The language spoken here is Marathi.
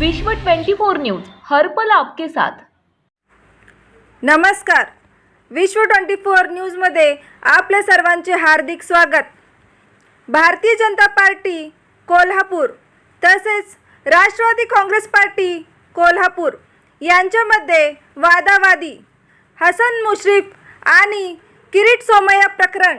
विश्व 24 न्यूज हर्पल आपके साथ. नमस्कार. विश्व ट्वेंटी फोर न्यूजमध्ये आपल्या सर्वांचे हार्दिक स्वागत. भारतीय जनता पार्टी कोल्हापूर तसेच राष्ट्रवादी काँग्रेस पार्टी कोल्हापूर यांच्यामध्ये वादावादी हसन मुश्रीफ आणि किरीट सोमय्या प्रकरण.